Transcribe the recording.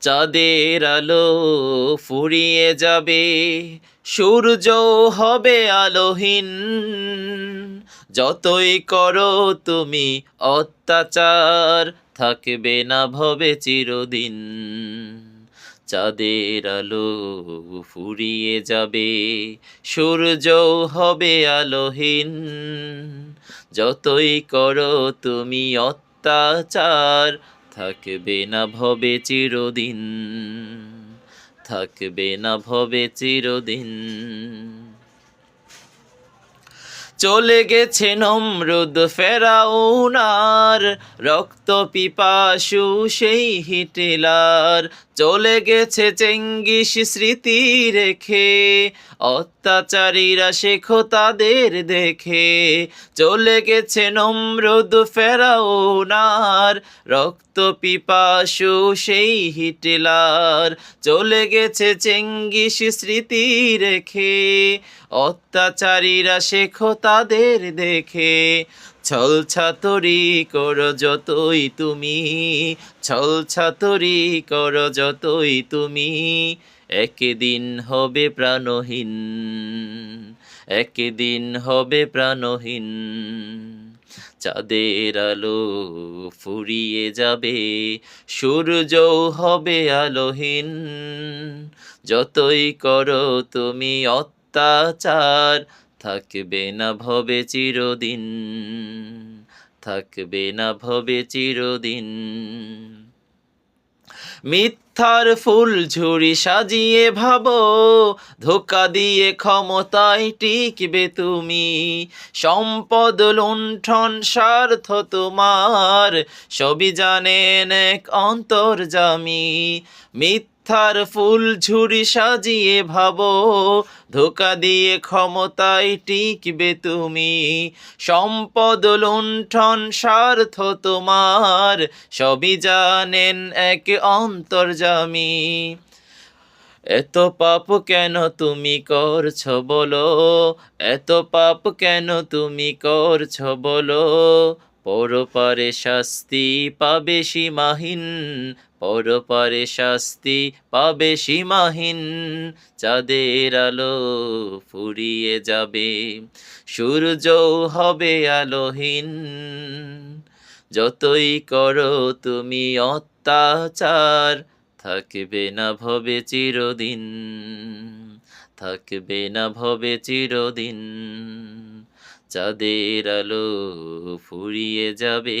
চাঁদের আলো ফুরিয়ে যাবে, সূর্য হবে আলোহীন। যতই করো তুমি অত্যাচার, থাকবে না ভবে চিরদিন। চাঁদের আলো ফুরিয়ে যাবে, সূর্য হবে আলোহীন। যতই করো তুমি অত্যাচার থাকবে না ভবে চিরদিন থাকবে না ভবে চিরদিন। চলে গেছে নমরুদ ফেরাউনার, রক্ত পিপাসু সেই হিটলার। চলে গেছে চেঙ্গিস স্মৃতি রেখে, অত্যাচারীরা শেখো তাদের দেখে। চলে গেছে নমরুদ ফেরাউনার, রক্ত পিপাসু সেই হিটলার। চলে গেছে চেঙ্গিস স্মৃতি রেখে, অত্যাচারীরা শেখো তাদের দেখে। ছল ছাতরি কর যতই তুমি, ছল ছাতরি কর যতই তুমি। একদিন হবে প্রাণহীন, একদিন হবে প্রাণহীন। চাঁদের আলো ফুরিয়ে যাবে সূর্য হবে আলোহীন। যতই করো তুমি অত্যাচার থাকবে না ভবে চিরদিন, থাকবে না ভবে চিরদিন। মিথ্যার ফুল ঝুড়ি সাজিয়ে ভাবো, ধোকা দিয়ে ক্ষমতায় টিকবে তুমি। সম্পদ লুণ্ঠন স্বার্থ তোমার, সবই জানেন এক অন্তর্জামী মিথ্যার ফুল ঝুড়ি সাজিয়ে ভাবো, ধোকা দিয়ে ক্ষমতায় টিকবে তুমি। সম্পদ লুণ্ঠন স্বার্থ তোমার, সবই জানেন এক অন্তর্জামী এত পাপ কেন তুমি করছ বলো, এত পাপ কেন তুমি করছ বলো। পরপারে শাস্তি পাবে সীমাহীন পরপারে শাস্তি পাবে সীমাহীন, চাঁদের আলো ফুরিয়ে যাবে, সূর্য হবে আলোহীন। যতই করো তুমি অত্যাচার, থাকবে না ভবে চিরদিন, থাকবে না ভবে চিরদিন। চাঁদের আলো ফুরিয়ে যাবে